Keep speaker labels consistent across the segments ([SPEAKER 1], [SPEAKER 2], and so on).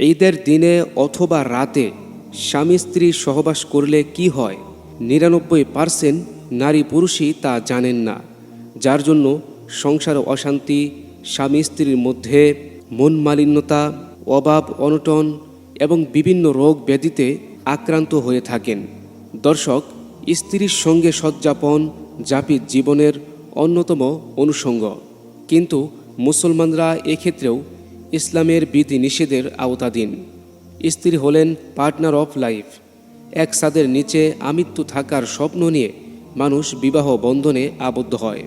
[SPEAKER 1] ঈদের দিনে অথবা রাতে স্বামী স্ত্রী সহবাস করলে কি হয়? নিরানব্বই পার্সেন্ট নারী পুরুষই তা জানেন না। যার জন্য সংসার অশান্তি, স্বামী স্ত্রীর মধ্যে মন মালিন্যতা অভাব, অনটন এবং বিভিন্ন রোগ ব্যাধিতে আক্রান্ত হয়ে থাকেন। দর্শক, স্ত্রীর সঙ্গে সজ্জাপন জাপিত জীবনের অন্যতম অনুষঙ্গ। কিন্তু মুসলমানরা এক্ষেত্রেও ইসলামের বিধি নিষেধের আওতাধীন। স্ত্রী হলেন পার্টনার অফ লাইফ এক ছাদের নিচে আমৃত্যু থাকার স্বপ্ন নিয়ে মানুষ বিবাহ বন্ধনে আবদ্ধ হয়।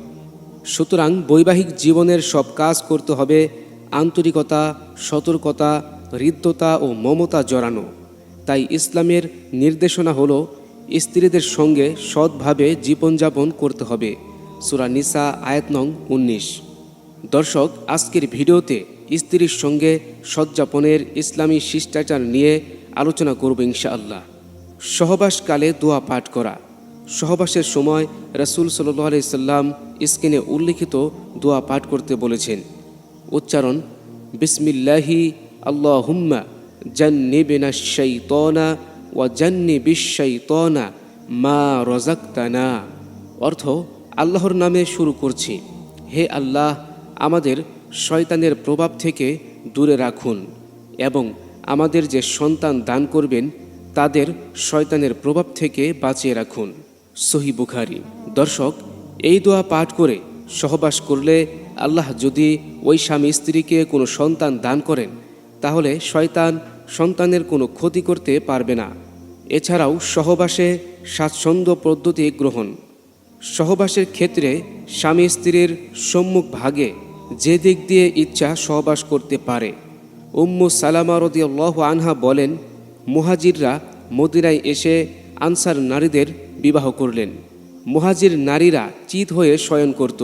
[SPEAKER 1] সুতরাং বৈবাহিক জীবনের সব কাজ করতে হবে আন্তরিকতা, সতর্কতা, হৃদ্যতা ও মমতা জড়ানো। তাই ইসলামের নির্দেশনা হলো স্ত্রীদের সঙ্গে সৎভাবে জীবনযাপন করতে হবে। সুরা নিসা আয়াত নং উনিশ। দর্শক, আজকের ভিডিওতে স্ত্রীর সঙ্গে সজ্জাপনের ইসলামী শিষ্টাচার নিয়ে আলোচনা করব ইনশাআল্লাহ। সহবাসকালে দোয়া পাঠ করা। সহবাসের সময় রাসূল সাল্লাহ আলাইসাল্লাম স্ক্রিনে উল্লিখিত দোয়া পাঠ করতে বলেছেন। উচ্চারণ, বিসমিল্লাহি আল্লাহ হুম্মা জান্নিবিনা শাইতনা ওয়া জান্নি বিশাইতনা মা রজাক্তানা অর্থ, আল্লাহর নামে শুরু করছি। হে আল্লাহ, আমাদের শয়তানের প্রভাব থেকে দূরে রাখুন এবং আমাদের যে সন্তান দান করবেন, তাদের শয়তানের প্রভাব থেকে বাঁচিয়ে রাখুন। সহি বুখারি। দর্শক, এই দোয়া পাঠ করে সহবাস করলে আল্লাহ যদি ওই স্বামী স্ত্রীকে কোনো সন্তান দান করেন, তাহলে শয়তান সন্তানের কোনো ক্ষতি করতে পারবে না। এছাড়াও সহবাসে স্বাচ্ছন্দ্য পদ্ধতি গ্রহণ। সহবাসের ক্ষেত্রে স্বামী স্ত্রীর সম্মুখ ভাগে যে দিক দিয়ে ইচ্ছা সহবাস করতে পারে। উম্মু সালামা রদিয়াল্লাহ আনহা বলেন, মুহাজিররা মদিনায় এসে আনসার নারীদের বিবাহ করলেন। মুহাজির নারীরা চিত হয়ে শয়ন করত,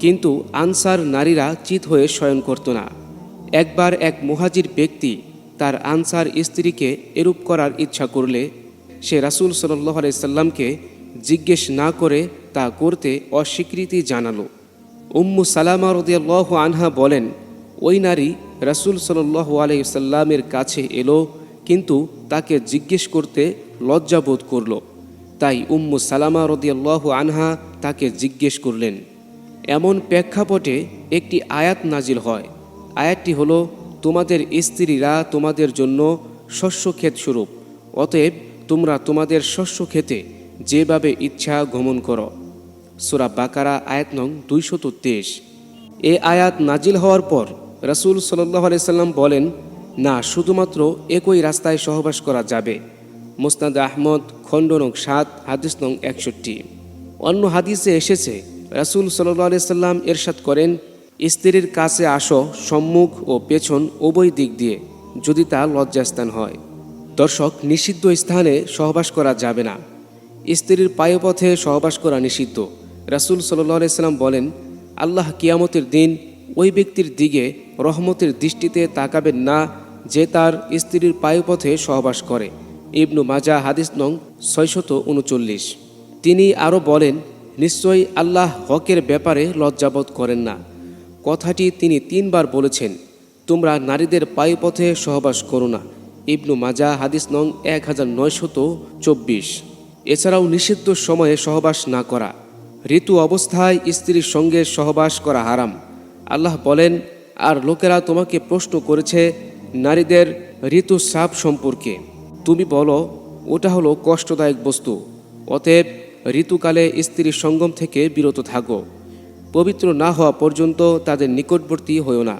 [SPEAKER 1] কিন্তু আনসার নারীরা চিত হয়ে শয়ন করত না। একবার এক মুহাজির ব্যক্তি তার আনসার স্ত্রীকে এরূপ করার ইচ্ছা করলে, সে রাসুল সাল্লাহ আলাইসাল্লামকে জিজ্ঞেস না করে তা করতে অস্বীকৃতি জানালো। উম্মু সালামা রদিয়াল্লাহ আনহা বলেন, ওই নারী রাসুল সাল্লাহ আলাইসাল্লামের কাছে এলো, কিন্তু তাকে জিজ্ঞেস করতে লজ্জাবোধ করল। তাই উম্মু সালামা রদিয়াল্লাহ আনহা তাকে জিজ্ঞেস করলেন, এমন প্রেক্ষাপটে একটি আয়াত নাজিল হয়। আয়াতটি হলো, তোমাদের স্ত্রীরা তোমাদের জন্য শস্য ক্ষেত স্বরূপ, অতএব তোমরা তোমাদের শস্য খেতে যেভাবে ইচ্ছা গমন করো। সুরা বাকারা আয়াত নং দুইশত তেইশ এ আয়াত নাজিল হওয়ার পর রাসুল সাল্লাহ আলাইসাল্লাম বলেন, না, শুধুমাত্র একই রাস্তায় সহবাস করা যাবে। মোস্তাদ আহমদ, খণ্ড নং সাত, হাদিস নং একষট্টি। অন্য হাদিসে এসেছে, রাসুল সাল্লাহ আলাইসাল্লাম এরশাদ করেন, স্ত্রীর কাছে আসো, সম্মুখ ও পেছন উভয় দিক দিয়ে, যদি তা লজ্জাস্থান হয়। দর্শক, নিষিদ্ধ স্থানে সহবাস করা যাবে না। স্ত্রীর পায়পথে সহবাস করা নিষিদ্ধ। রাসুল সাল্লাহ সাল্লাম বলেন, আল্লাহ কিয়ামতের দিন ওই ব্যক্তির দিকে রহমতের দৃষ্টিতে তাকাবেন না যে তার স্ত্রীর পায়ুপথে সহবাস করে। ইবনু মাজা হাদিস নং ছয়শত উনচল্লিশ। তিনি আরও বলেন, নিশ্চয়ই আল্লাহ হকের ব্যাপারে লজ্জাবোধ করেন না। কথাটি তিনি তিনবার বলেছেন, তোমরা নারীদের পায়ুপথে সহবাস করো না। ইবনু মাজা হাদিস নং এক হাজার নয়শত চব্বিশ। এছাড়াও নিষিদ্ধ সময়ে সহবাস না করা। ঋতু অবস্থায় স্ত্রীর সঙ্গে সহবাস করা হারাম। আল্লাহ বলেন, আর লোকেরা তোমাকে প্রশ্ন করেছে নারীদের ঋতুস্রাব সম্পর্কে। তুমি বলো, ওটা হলো কষ্টদায়ক বস্তু। অতএব ঋতুকালে স্ত্রীর সঙ্গম থেকে বিরত থাকো। পবিত্র না হওয়া পর্যন্ত তাদের নিকটবর্তী হও না।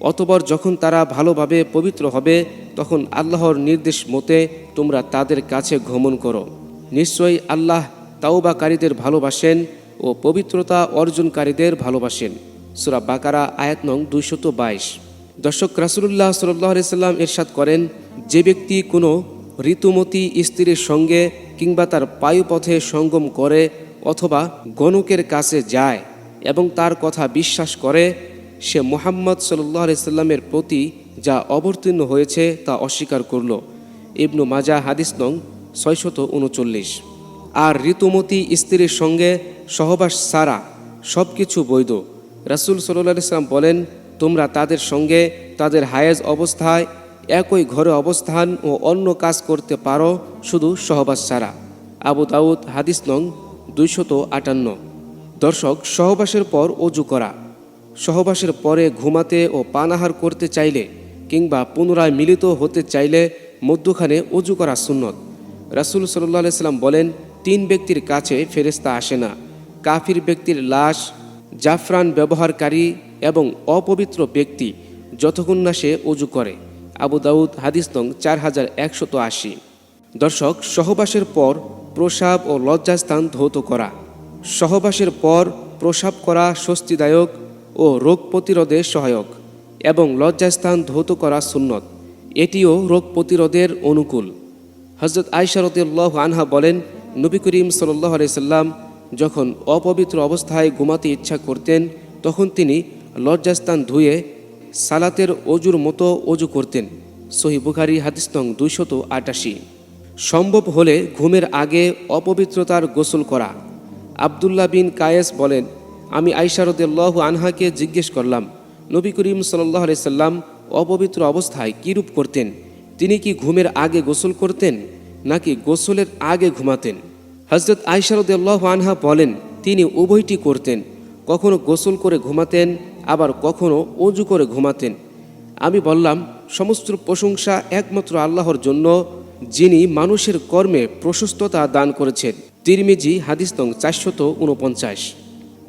[SPEAKER 1] অতপর যখন তারা ভালোভাবে পবিত্র হবে, তখন আল্লাহর নির্দেশ মতে তোমরা তাদের কাছে ভ্রমণ করো। নিশ্চয়ই আল্লাহ তাওবাকারীদের ভালোবাসেন ও পবিত্রতা অর্জনকারীদের ভালোবাসেন। সুরা বাকারা, আয়াত নং দুইশত বাইশ। দর্শক রাসুল্লাহ সাল্লাহ সাল্লাম এরশাদ করেন, যে ব্যক্তি কোনো ঋতুমতী স্ত্রীর সঙ্গে কিংবা তার পায়ুপথে সঙ্গম করে অথবা গণকের কাছে যায় এবং তার কথা বিশ্বাস করে, সে মোহাম্মদ সাল্লাহ সাল্লামের প্রতি যা অবতীর্ণ হয়েছে তা অস্বীকার করল। ইবনু মাজা হাদিস নং ছয়শত উনচল্লিশ। আর ঋতুমতী স্ত্রীর সঙ্গে সহবাস সারা সব কিছু বৈধ। রাসুল সাল্লাহ ইসলাম বলেন, তোমরা তাদের সঙ্গে তাদের হায়েজ অবস্থায় একই ঘরে অবস্থান ও অন্য কাজ করতে পারো, শুধু সহবাস ছাড়া। আবু দাউদ, হাদিস নং দুইশত আটান্ন। দর্শক, সহবাসের পর অজু করা। সহবাসের পরে ঘুমাতে ও পানাহার করতে চাইলে কিংবা পুনরায় মিলিত হতে চাইলে মধ্যখানে অজু করা সুন্নত। রাসুল সাল্লাহ সাল্লাম বলেন তিন ব্যক্তির কাছে ফেরেস্তা আসে না। কাফির ব্যক্তির লাশ, জাফরান ব্যবহারকারী এবং অপবিত্র ব্যক্তি যতক্ষণ না সে অজু করে। আবু দাউদ, হাদিস নং চার হাজার একশত আশি। দর্শক, সহবাসের পর প্রসাব ও লজ্জাস্থান ধৌত করা। সহবাসের পর প্রসাব করা স্বস্তিদায়ক ও রোগ প্রতিরোধে সহায়ক এবং লজ্জাস্থান ধৌত করা সুন্নত। এটিও রোগ প্রতিরোধের অনুকূল। হজরত আয়সারদুল্লাহ আনহা বলেন নবী করিম সাল্লাহ সাল্লাম যখন অপবিত্র অবস্থায় ঘুমাতে ইচ্ছা করতেন, তখন তিনি লজ্জাস্থান ধুয়ে সালাতের অজুর মতো অজু করতেন। সহি বুখারি, হাদিস দুইশত আটাশি। সম্ভব হলে ঘুমের আগে অপবিত্রতার গোসল করা। আবদুল্লাহ বিন কায়েস বলেন, আমি আইসারদুল্লাহ আনহাকে জিজ্ঞেস করলাম, নবী করিম সাল্লাহ সাল্লাম অপবিত্র অবস্থায় কীরূপ করতেন? তিনি কি ঘুমের আগে গোসল করতেন? নাকি গোসলের আগে ঘুমাতেন। হজরত আইসারদুল্লাহ আনহা বলেন, তিনি উভয়টি করতেন। কখনো গোসল করে ঘুমাতেন, আবার কখনো অজু করে ঘুমাতেন। আমি বললাম, সমস্ত প্রশংসা একমাত্র আল্লাহর জন্য, যিনি মানুষের কর্মে প্রশস্ততা দান করেছেন। তিরমিজি, হাদিস নং চারশত উনপঞ্চাশ।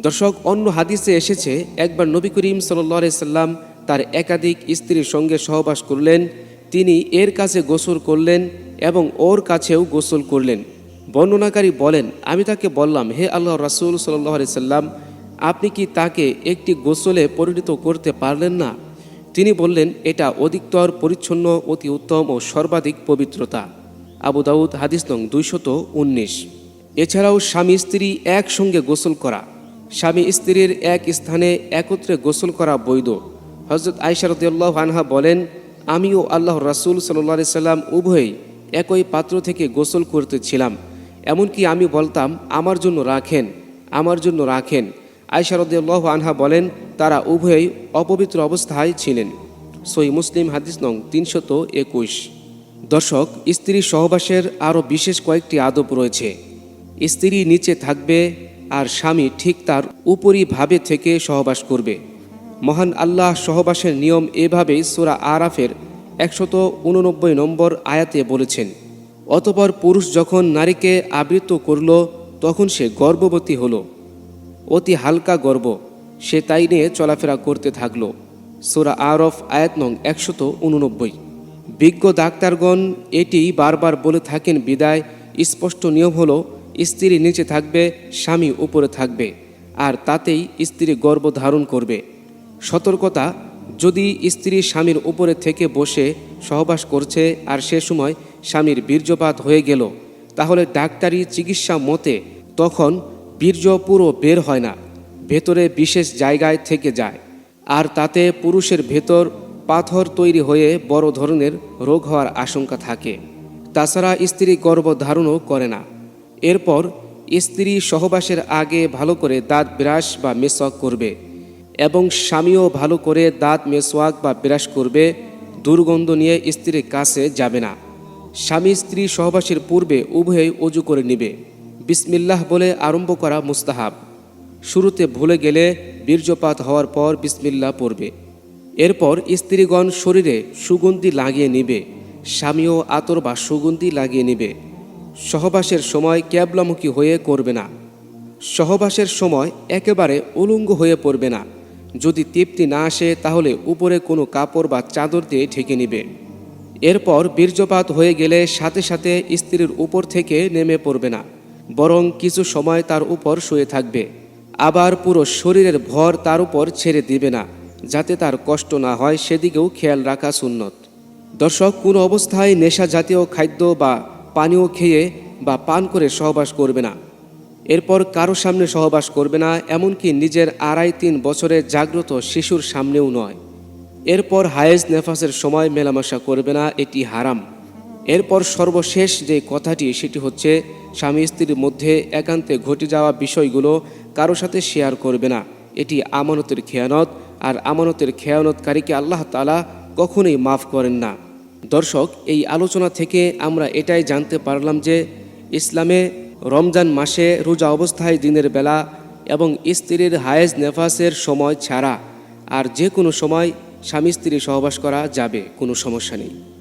[SPEAKER 1] দর্শক, অন্য হাদিসে এসেছে, একবার নবী করিম সাল্লাহ সাল্লাম তার একাধিক স্ত্রীর সঙ্গে সহবাস করলেন তিনি এর কাছে গোসল করলেন এবং ওর কাছেও গোসল করলেন। বর্ণনাকারী বলেন, আমি তাকে বললাম, হে আল্লাহ রাসুল সাল্লাহ সাল্লাম, আপনি কি তাকে একটি গোসলে পরিণত করতে পারলেন না? তিনি বললেন, এটা অধিকতর পরিচ্ছন্ন, অতি উত্তম ও সর্বাধিক পবিত্রতা। আবু দাউদ, হাদিস নং দুইশত উনিশ। এছাড়াও স্বামী স্ত্রী একসঙ্গে গোসল করা। স্বামী স্ত্রীর এক স্থানে একত্রে গোসল করা বৈধ। হজরত আইসারদুল্লাহ আনহা বলেন আমিও আল্লাহ রাসুল সাল্লা সাল্লাম উভয়ই একই পাত্র থেকে গোসল করতেছিলাম। এমনকি আমি বলতাম, আমার জন্য রাখেন, আমার জন্য রাখেন। আয়সারদ্দাহ আনহা বলেন, তারা উভয়ই অপবিত্র অবস্থায় ছিলেন। সই মুসলিম হাদিস নং তিনশত একুশ। দর্শক, স্ত্রী সহবাসের আরও বিশেষ কয়েকটি আদব রয়েছে। স্ত্রী নিচে থাকবে আর স্বামী ঠিক তার উপরিভাবে থেকে সহবাস করবে। মহান আল্লাহ সহবাসের নিয়ম এভাবেই সোরা আরাফের একশত উননব্বই নম্বর আয়াতে বলেছেন, অতপর পুরুষ যখন নারীকে আবৃত করল, তখন সে গর্ভবতী হল। অতি হালকা গর্ব। সে তাই নিয়ে চলাফেরা করতে থাকল। সুরা আরফ আয়াত নং একশত উননব্বই। বিজ্ঞ ডাক্তারগণ এটি বারবার বলে থাকেন বিদায়, স্পষ্ট নিয়ম হল, স্ত্রী নিচে থাকবে, স্বামী উপরে থাকবে, আর তাতেই স্ত্রী গর্ভ ধারণ করবে। সতর্কতা, যদি স্ত্রী স্বামীর উপরে থেকে বসে সহবাস করছে আর সে সময় স্বামীর বীর্যপাত হয়ে গেল, তাহলে ডাক্তারি চিকিৎসা মতে তখন বীর্য পুরো বের হয় না, ভেতরে বিশেষ জায়গায় থেকে যায়। আর তাতে পুরুষের ভেতর পাথর তৈরি হয়ে বড় ধরনের রোগ হওয়ার আশঙ্কা থাকে। তাছাড়া স্ত্রী গর্ভধারণও করে না। এরপর স্ত্রী সহবাসের আগে ভালো করে দাঁত ব্রাশ বা মেসওয়াক করবে। এবং স্বামীও ভালো করে দাঁত মেসওয়াক বা ব্রাশ করবে, দুর্গন্ধ নিয়ে স্ত্রীর কাছে যাবে না। স্বামী স্ত্রী সহবাসের পূর্বে উভয়ই অজু করে নিবে। বিসমিল্লাহ বলে আরম্ভ করা মুস্তাহাব। শুরুতে ভুলে গেলে বীর্যপাত হওয়ার পর বিসমিল্লাহ পড়বে। এরপর স্ত্রীগণ শরীরে সুগন্ধি লাগিয়ে নেবে, স্বামীও আতর বা সুগন্ধি লাগিয়ে নিবে। সহবাসের সময় ক্যাবলামুখী হয়ে করবে না। সহবাসের সময় একেবারে উলঙ্গ হয়ে পড়বে না। যদি তৃপ্তি না আসে, তাহলে উপরে কোনো কাপড় বা চাদর দিয়ে ঢেকে নিবে। এরপর বীর্যপাত হয়ে গেলে সাথে সাথে স্ত্রীর উপর থেকে নেমে পড়বে না, বরং কিছু সময় তার উপর শুয়ে থাকবে। আবার পুরো শরীরের ভর তার উপর ছেড়ে দিবে না, যাতে তার কষ্ট না হয়, সেদিকেও খেয়াল রাখা সুন্নত। দর্শক, কোনো অবস্থায় নেশা জাতীয় খাদ্য বা পানীয় খেয়ে বা পান করে সহবাস করবে না। এরপর কারও সামনে সহবাস করবে না, এমনকি নিজের আড়াই তিন বছরের জাগ্রত শিশুর সামনেও নয়। এরপর হায়েজ নেফাসের সময় মেলামেশা করবে না, এটি হারাম। এরপর সর্বশেষ যে কথাটি, সেটি হচ্ছে, স্বামী স্ত্রীর মধ্যে একান্তে ঘটে যাওয়া বিষয়গুলো কারও সাথে শেয়ার করবে না। এটি আমানতের খেয়ানত, আর আমানতের খেয়ানতকারীকে আল্লাহ তালা কখনোই মাফ করেন না। দর্শক, এই আলোচনা থেকে আমরা এটাই জানতে পারলাম যে ইসলামে রমজান মাসে রোজা অবস্থায় দিনের বেলা এবং স্ত্রীর হায়েজ নেফাসের সময় ছাড়া আর যে কোনো সময় স্বামী স্ত্রী সহবাস করা যাবে, কোনো সমস্যা নেই।